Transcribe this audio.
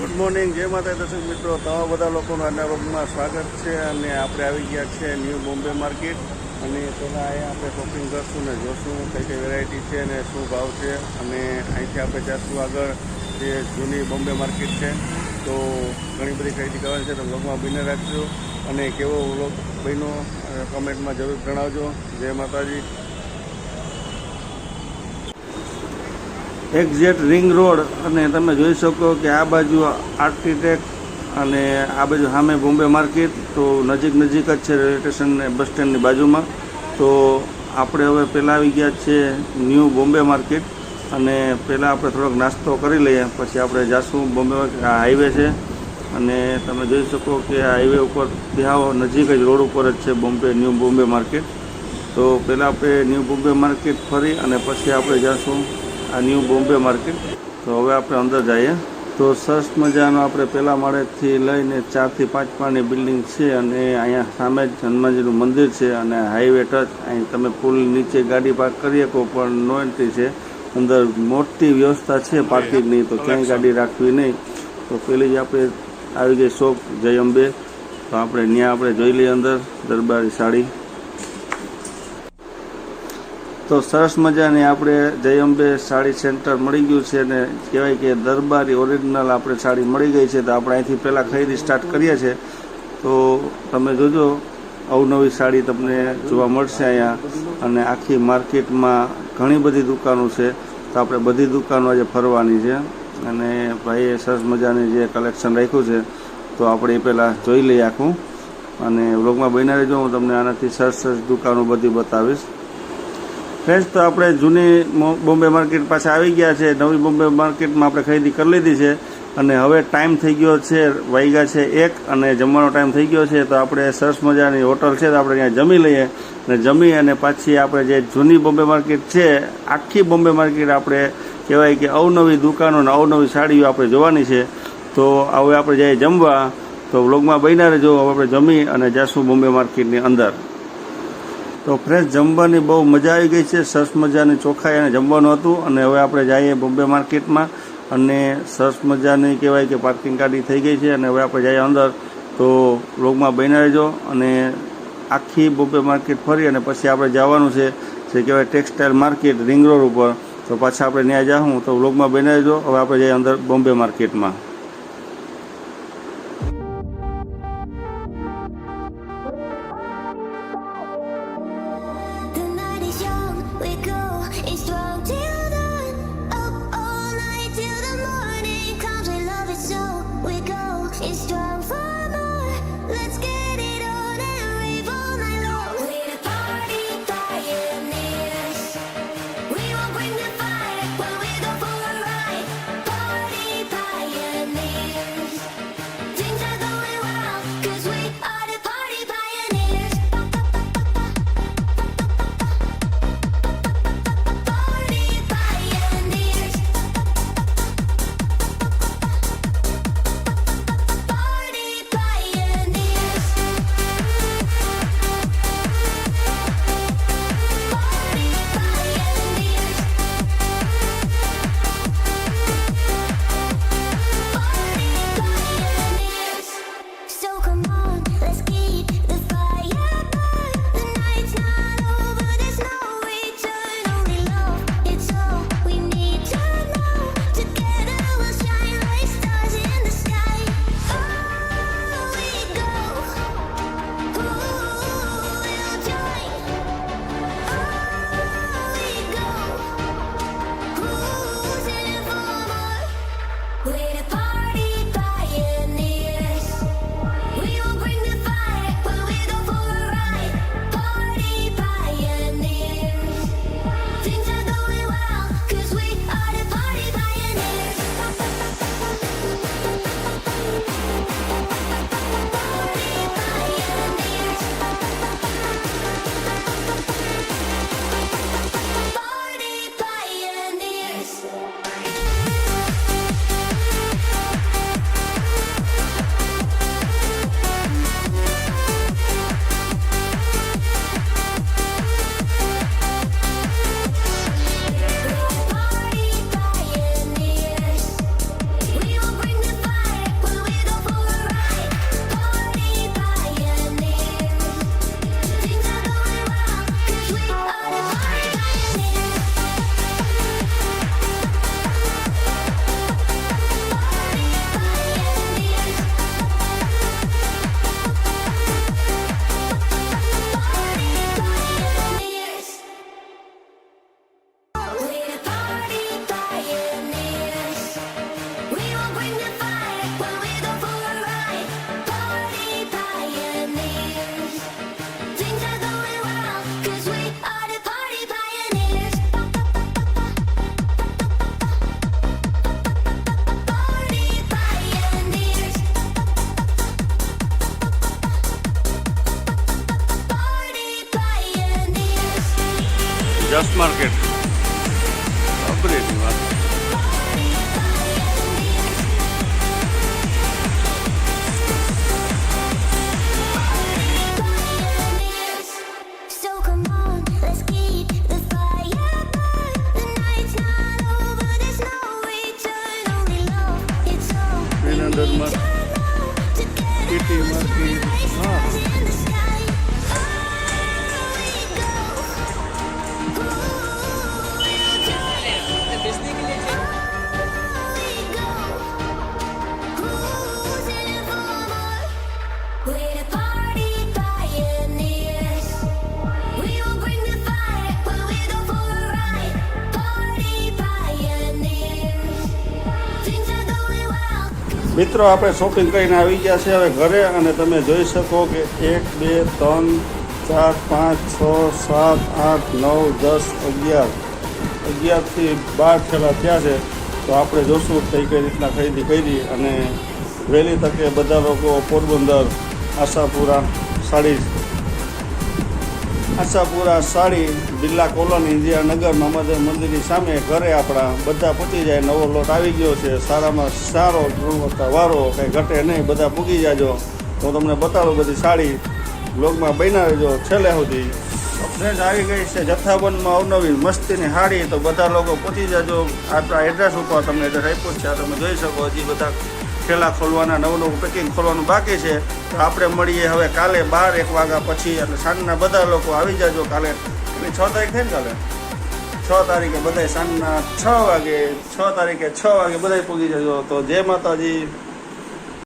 Good morning જય માતા દર્શક મિત્રો તમારા બધા લોકોનું આજના રોગમાં સ્વાગત છે અને આપણે આવી ગયા છે ન્યૂ બોમ્બે માર્કેટ અને પહેલાં અહીંયા આપણે શોપિંગ કરશું ને જોશું કઈ કઈ વેરાયટી છે અને શું ભાવ છે. અને અહીંથી આપણે જઈશું આગળ જે જૂની બોમ્બે માર્કેટ છે. તો ઘણી બધી ખરીદી કરવાની છે, તો બ્લોગમાં બીને રાખજો. અને કેવો બ્લોગ બન્યો કમેન્ટમાં જરૂર જણાવજો. જય માતાજી. એક્ઝેક્ટ રિંગ રોડ અને તમે જોઈ શકો કે આ બાજુ આર્કિટેક્ટ અને આ બાજુ સામે બોમ્બે માર્કેટ, તો નજીક નજીક જ છે રેલવે સ્ટેશન ને બસ સ્ટેન્ડની બાજુમાં. તો આપણે હવે પહેલાં આવી ગયા છે ન્યૂ બોમ્બે માર્કેટ અને પહેલાં આપણે થોડોક નાસ્તો કરી લઈએ, પછી આપણે જાશું બોમ્બે માર્કેટ. આ હાઈવે છે અને તમે જોઈ શકો કે આ હાઈવે ઉપર ત્યાં નજીક જ રોડ ઉપર જ છે બોમ્બે, ન્યૂ બોમ્બે માર્કેટ. તો પહેલાં આપણે ન્યૂ બોમ્બે માર્કેટ ફરી અને પછી આપણે જાશું આ ન્યૂ બોમ્બે માર્કેટ. તો હવે આપણે અંદર જઈએ. તો સરસ મજાનો આપણે પહેલા માળેથી લઈને ચારથી પાંચ માળની બિલ્ડિંગ છે અને અહીંયા સામે જ હનુમાનજીનું મંદિર છે અને હાઈવે ટચ. અહીં તમે પુલ નીચે ગાડી પાર્ક કરી શકો, પણ નો એન્ટ્રી છે. અંદર મોટી વ્યવસ્થા છે પાર્કિંગની, તો ક્યાંય ગાડી રાખવી નહીં. તો પેલી જ આપણે આવી ગઈ શોપ જય અંબે તો આપણે ત્યાં આપણે જોઈ લઈએ અંદર દરબારી સાડી. તો સરસ મજાની આપણે જય અંબે સાડી સેન્ટર મળી ગયું છે અને કહેવાય કે દરબારી ઓરિજિનલ આપણે સાડી મળી ગઈ છે તો આપણે અહીંથી પહેલાં ખરીદી સ્ટાર્ટ કરીએ છીએ. તો તમે જોજો અવનવી સાડી તમને જોવા મળશે અહીંયા અને આખી માર્કેટમાં ઘણી બધી દુકાનો છે. તો આપણે બધી દુકાનો આજે ફરવાની છે અને ભાઈએ સરસ મજાની જે કલેક્શન રાખ્યું છે તો આપણે એ પહેલાં જોઈ લઈએ આખું. અને વ્લોગમાં બન્યા રહેજો, હું તમને આનાથી સરસ સરસ દુકાનો બધી બતાવીશ. ફ્રેન્ડ્સ, તો આપણે જૂની બોમ્બે માર્કેટ પાછા આવી ગયા છે. નવી બોમ્બે માર્કેટમાં આપણે ખરીદી કરી લીધી છે. અને હવે ટાઈમ થઈ ગયો છે વાઈગા છે એક અને જમવાનો ટાઈમ થઈ ગયો છે. તો આપણે સરસ મજાની હોટલ છે, તો આપણે ત્યાં જમી લઈએ. અને જમી અને પાછી આપણે જે જૂની બોમ્બે માર્કેટ છે, આખી બોમ્બે માર્કેટ આપણે કહેવાય કે અવનવી દુકાનો અને અવનવી સાડીઓ આપણે જોવાની છે. તો હવે આપણે જઈએ જમવા. તો વ્લોગમાં બન્યા રહેજો. હવે આપણે જમી અને જઈશું બોમ્બે માર્કેટની અંદર. તો ફ્રેશ જમવાની બહુ મજા આવી ગઈ છે. સરસ મજાની ચોખાઈ અને જમવાનું હતું અને હવે આપણે જઈએ બોમ્બે માર્કેટમાં અને સરસ મજાની કહેવાય કે પાર્કિંગ ગાડી થઈ ગઈ છે અને હવે આપણે જઈએ અંદર. તો રોગમાં બન્યા રહેજો અને આખી બોમ્બે માર્કેટ ફરી અને પછી આપણે જવાનું છે, જે કહેવાય ટેક્સટાઇલ માર્કેટ રિંગ રોડ ઉપર. તો પાછા આપણે ત્યાં જાઉં તો વ્લોગમાં બન્યા રહેજો. હવે આપણે જઈએ અંદર બોમ્બે માર્કેટમાં. રસ માર્કેટ અપરેની વાત મિત્રો, આપણે શોપિંગ કરીને આવી ગયા છે હવે ઘરે અને તમે જોઈ શકો કે એક, બે, ત્રણ, ચાર, પાંચ, છ, સાત, આઠ, નવ, દસ, અગિયાર. અગિયારથી બાર થેલા થયા છે. તો આપણે જોશું કઈ કઈ રીતના ખરીદી કરી અને વહેલી તકે બધા લોકો પોરબંદર, આશાપુરા, સાડી આશાપુરા સાડી બિરલા કોલોની જે નગર મહાદેવ મંદિરની સામે ઘરે આપણા બધા પૂછી જાય, નવો લોટ આવી ગયો છે. સારામાં સારો ગુણવત્તા વારો કંઈ ઘટે નહીં, બધા પૂગી જાજો. હું તમને બતાવું બધી સાડી બ્લોગમાં બનાવજો છેલ્લે સુધી. ફ્રેન્ડ આવી ગઈ છે જથ્થાબંધમાં અવનવી મસ્તીની સાડી તો બધા લોકો પહોંચી જાજો. આપણા એડ્રેસ ઉપર તમને એડ્રેસ આપ્યું છે તમે જોઈ શકો, હજી બધા ઠેલા ખોલવાના નવું નવું પેકિંગ ખોલવાનું બાકી છે. તો આપણે મળીએ હવે કાલે બાર એક વાગ્યા પછી એટલે સાંજના બધા લોકો આવી જાજો કાલે. એટલે છ તારીખ થઈ ને કાલે? છ તારીખે બધા સાંજના છ વાગે, છ તારીખે છ વાગે બધા પૂગી જજો. તો જય માતાજી.